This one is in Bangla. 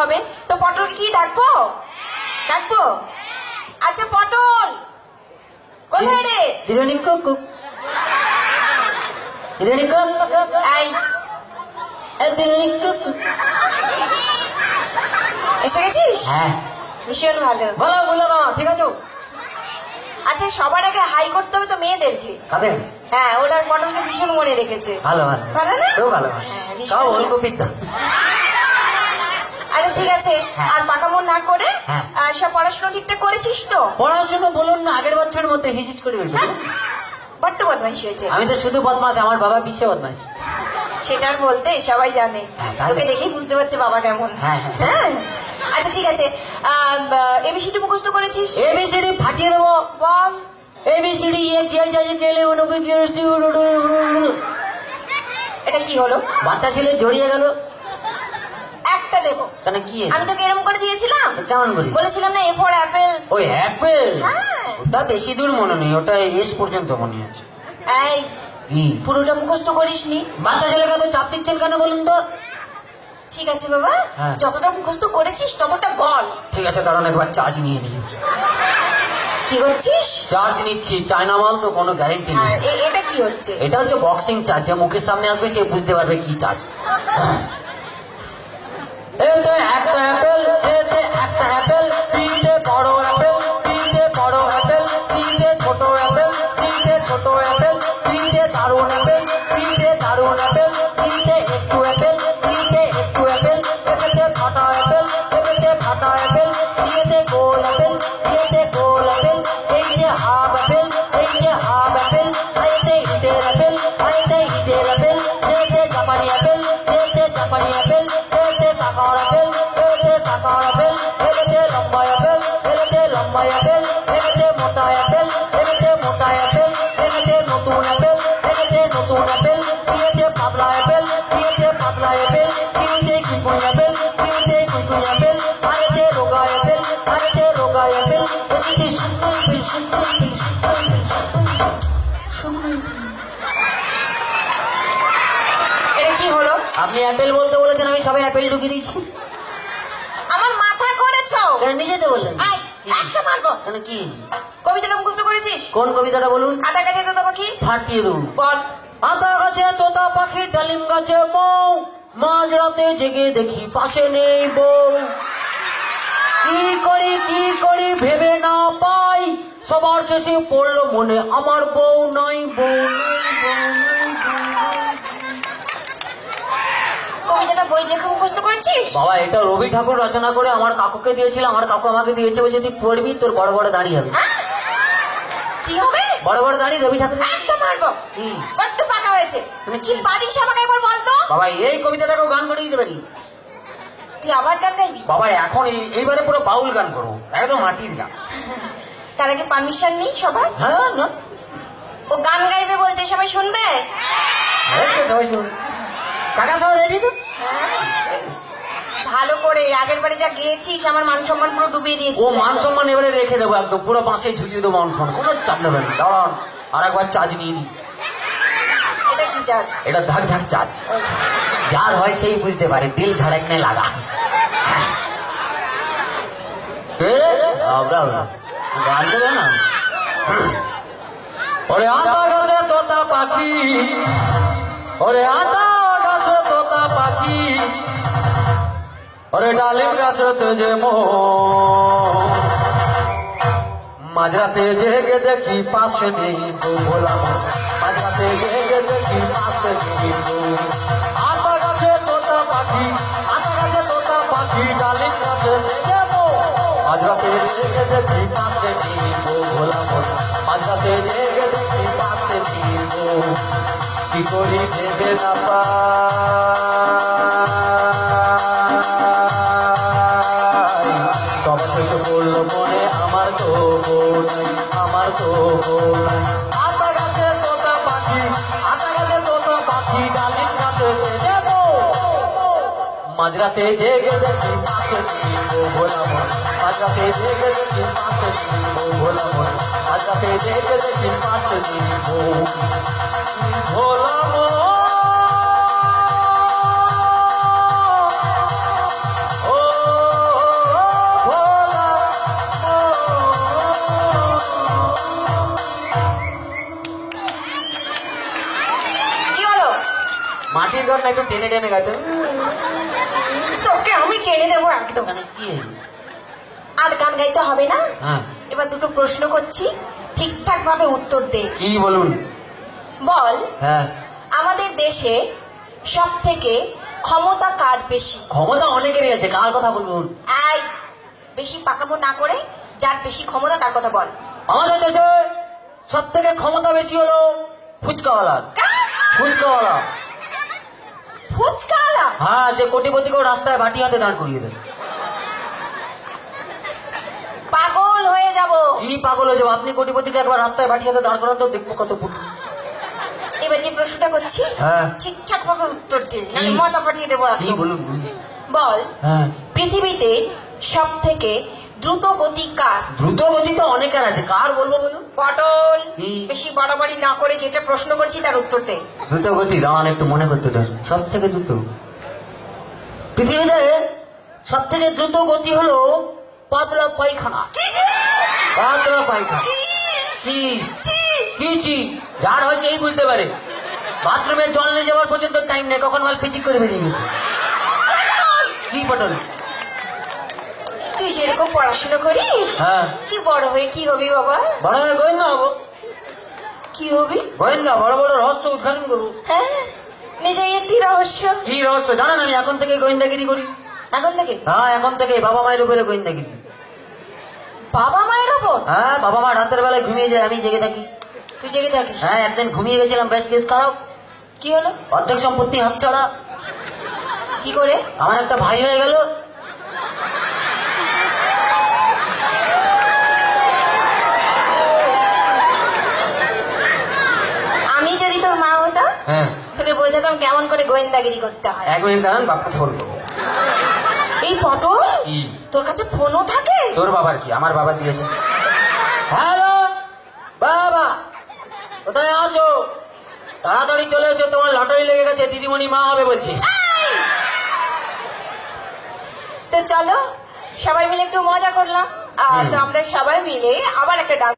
হবে। তো পটল কি ডাকবো? ডাকবো? আচ্ছা পটল! কোথায় রে? দিদিমণি কুক দিদিমণি কুক এই দিদিমণি কুক এসে গেছিস? হ্যাঁ। ভীষণ ভালো। বলো বলো না ঠিক আছে? আচ্ছা সবার আগে হাই করতে হবে তো মেয়েদেরকে। কাদের? হ্যাঁ ওটার পটলকে ভীষণ মনে রেখেছে। ভালো ভালো। ভালো না? খুব ভালো হ্যাঁ, ভীষণ তাও ওলকপির তো আচ্ছা ঠিক আছে। হ্যাঁ। আর পাকামোর না করে হ্যাঁ। সব পড়াশোনা ঠিকঠাক করেছিস তো? পড়াশোনা বলুন না আগের বছরের মধ্যে হিসিস করে হ্যাঁ? বড্ড বদমাইশি হয়েছে। আমি তো শুধু বদমাস আমার বাবা বিশ্ব বদমাস সেটা আর বলতে সবাই জানে। হ্যাঁ, তোকে দেখেই বুঝতে পারছে বাবা কেমন। হ্যাঁ, আচ্ছা ঠিক আছে। এবিসিডি মুখস্থ করেছিস? এবিসিডি ফাটিয়ে দেবো। বল। এবিসিডি এক যাই যাই গেলে অনুপে এটা কি হলো? বাচ্চা ছেলে জড়িয়ে গেল। একটা দেবো কেন কি আমি তোকে এরকম করে দিয়েছিলাম। কেমন করি? বলেছিলাম না এ ফর অ্যাপেল ওই অ্যাপেল হ্যাঁ। ওটা বেশি দূর মনে নেই ওটা এস পর্যন্ত মনে আছে। এই পুরোটা মুখস্থ করিসনি। বাচ্চা ছেলেকে তো চাপ দিচ্ছেন কেন বলুন তো? ঠিক আছে বাবা হ্যাঁ। যতটা মুখস্থ করেছিস ততটা বল। ঠিক আছে দাঁড়ান একবার চার্জ নিয়ে নিই। কি করছিস? চার্জ নিচ্ছি চায়না মাল তো কোনো গ্যারেন্টি নেই। এ- এটা কি হচ্ছে? এটা হচ্ছে বক্সিং চার্জ যে মুখের সামনে আসবে সে বুঝতে পারবে কি চার্জ এতে একটা অ্যাপেল এতে একটা অ্যাপেল এটা কি হলো? আপনি অ্যাপেল বলতে বলেছেন আমি সবাই অ্যাপেল ঢুকিয়ে দিচ্ছি আমার মাথা করেছ? নিজেতে বললেন। কি? একটা মারবো। কেন কি? কবিতাটা মুখস্থ করেছিস? কোন কবিতাটা বলুন? আধা কাছে তো তোমাকে কি ফাটিয়ে দেবো। বল। আতা গাছে তোতা পাখি ডালিম গাছে মৌ। মাঝ রাতে জেগে দেখি পাশে নেই বউ। কি করি কি করি ভেবে না পাই। সবার শেষে পড়ল মনে আমার বউ নাই বউ নাই। কবিতাটা বই দেখে মুখস্থ করেছিস? বাবা এটা রবি ঠাকুর রচনা করে আমার কাকুকে দিয়েছিল আমার কাকু আমাকে দিয়েছে বলছে তুই পড়বি তোর বড় বড় হবে। হ্যাঁ? কি হবে? বড় বড় রবি ঠাকুর একটা মারবো। কি? বড্ড পাকা হয়েছে। তুমি কি? পারিস আমাকে একবার বলতো বাবা এই কবিতাটাকেও গান করে দিতে পারি? তুই আবার গান গাইবি? বাবা এখন এই- এইবারে পুরো বাউল গান করব একদম মাটির গান। তার আগে পারমিশন নেই সবার? হ্যাঁ না। ও গান গাইবে বলছে সবাই শুনবে? সবাই শুনুন কাকা সবাই রেডি তো? হ্যাঁ? ভালো করে আগের বারে যা গেয়েছিস আমার মান সম্মান পুরো ডুবিয়ে ও মান সম্মান এবারে রেখে দেবো একদম পুরো বাঁশে ঝুলিয়ে দেবো মান সম্মান কোনো চাপ নেবেন না। দাঁড়ান আর একবার চার্জ নিয়ে নিই। এটা কি চার্জ এটা ধাক ধাক চার্জ যার হয় সেই বুঝতে পারে দিল ধড়কনে লাগা। আবরা। গান দেবে না? ওরে আতা গাছে তোতা পাখি। ওরে আতা গাছে তোতা পাখি। ওরে ডালিম গাছতে যে মো মাঝরাতে জেগে দেখি পাশে নেই তো ভোলাম মাঝরাতে জেগে দেখি পাশে নেই আতা গাছে তোতা পাখি, আতা গাছে তোতা পাখি, ডালিম গাছে যাব মাঝরাতে জেগে দেখি পাশে নেই তো ভোলাম মাঝরাতে জেগে দেখি পাশে তো কি করি ভেবে না পাই। সব শেষে বলল মনে আমার তো নাই, আমার তো নাই। আতা গাছে তোতা পাখি আতা গাছে তোতা পাখি, ডালিম গাছে মাঝরাতে জেগে দেখি মাকে ও ভোলা মন মাঝরাতে জেগে দেখি মাকে ও ভোলা মন মাঝরাতে জেগে দেখি মাকে ও ভোলা মন মাটির ঘর না একটু টেনে টেনে গাইতে। তোকে আমি টেনে দেবো একদম। মানে? আর গান গাইতে হবে না? হ্যাঁ। এবার দুটো প্রশ্ন করছি ঠিকঠাক ভাবে উত্তর দে। কি বলুন? বল হ্যাঁ। আমাদের দেশে সব থেকে ক্ষমতা কার বেশি? ক্ষমতা অনেকেরই আছে কার কথা বলবুন আই বেশি পাকামো না করে যার বেশি ক্ষমতা তার কথা বল। আমাদের দেশে সব থেকে ক্ষমতা বেশি হলো ফুচকাওয়ালার ফুচকাওয়ালা ফুচকাওয়ালা। হ্যাঁ যে কোটিপতিকেও রাস্তায় বাটি হাতে দাঁড় করিয়ে দেয় পাগল হয়ে যাব। কি পাগল হয়ে যাব? আপনি কোটিপতিকে একবার রাস্তায় বাটি হাতে দাঁড় করান তো দেখব কত পুটু এবার যে প্রশ্নটা করছি হ্যাঁ। ঠিকঠাক ভাবে উত্তর দিন নাহলে ফাটিয়ে দেবো একদম। বলুন। বল হ্যাঁ। পৃথিবীতে সব থেকে দ্রুত গতি কার? দ্রুত গতি তো অনেকের আছে। কার বলব বলুন? পটল। বেশি বাড়াবাড়ি না করে যেটা প্রশ্ন করছি তার উত্তর দে। দ্রুত গতি দাঁড়ান একটু মনে করতে দেন। সব থেকে দ্রুত। পৃথিবীতে সব থেকে দ্রুত গতি হলো পাতলা পায়খানা। পাতলা পায়খানা। কি? ছি? যার হয়েছে এই বুঝতে পারে। বাথরুমে জল নিয়ে যাওয়ার পর্যন্ত টাইম নেই কখন মাল পিচিক করে বেরিয়ে গেছে। কি পটল? তুই যেরকম পড়াশোনা করিস? হ্যাঁ। তুই বড় হয়ে কি হবি বাবা? বড় হয়ে গোয়েন্দা হব। কি হবি? গোয়েন্দা বড় বড় রহস্য উদ্ঘাটন করব। হ্যাঁ। নিজেই একটি রহস্য। কি রহস্য? জানেন আমি এখন থেকে গোয়েন্দাগিরি করি। এখন থেকে? হ্যাঁ এখন থেকে বাবা মায়ের উপরে গোয়েন্দাগিরি। বাবা মায়ের ওপর হ্যাঁ বাবা মা রাতের বেলায় ঘুমিয়ে যায় আমি জেগে থাকি। তুই জেগে থাকিস? হ্যাঁ একদিন ঘুমিয়ে গেছিলাম বেশ কেস খারাপ। কি হলো? অর্ধেক সম্পত্তি হাত ছাড়া। কি করে? আমার একটা ভাই হয়ে গেল। আমি যদি তোর মা হতাম? হ্যাঁ। বোঝাতাম কেমন করে গোয়েন্দাগিরি করতে হয়? এক মিনিট দাঁড়ান বাপকে ফোন করব। এই পটল? তোর কাছে ফোনও থাকে? তোর বাবার কি? আমার বাবা দিয়েছে। হ্যালো? বাবা কোথায় আছো? তাড়াতাড়ি চলে এসো তোমার লটারি লেগে গেছে দিদিমণি মা হবে বলছে। তো চলো সবাই মিলে একটু মজা করলাম। আর তো আমরা সবাই মিলে আবার একটা ডাক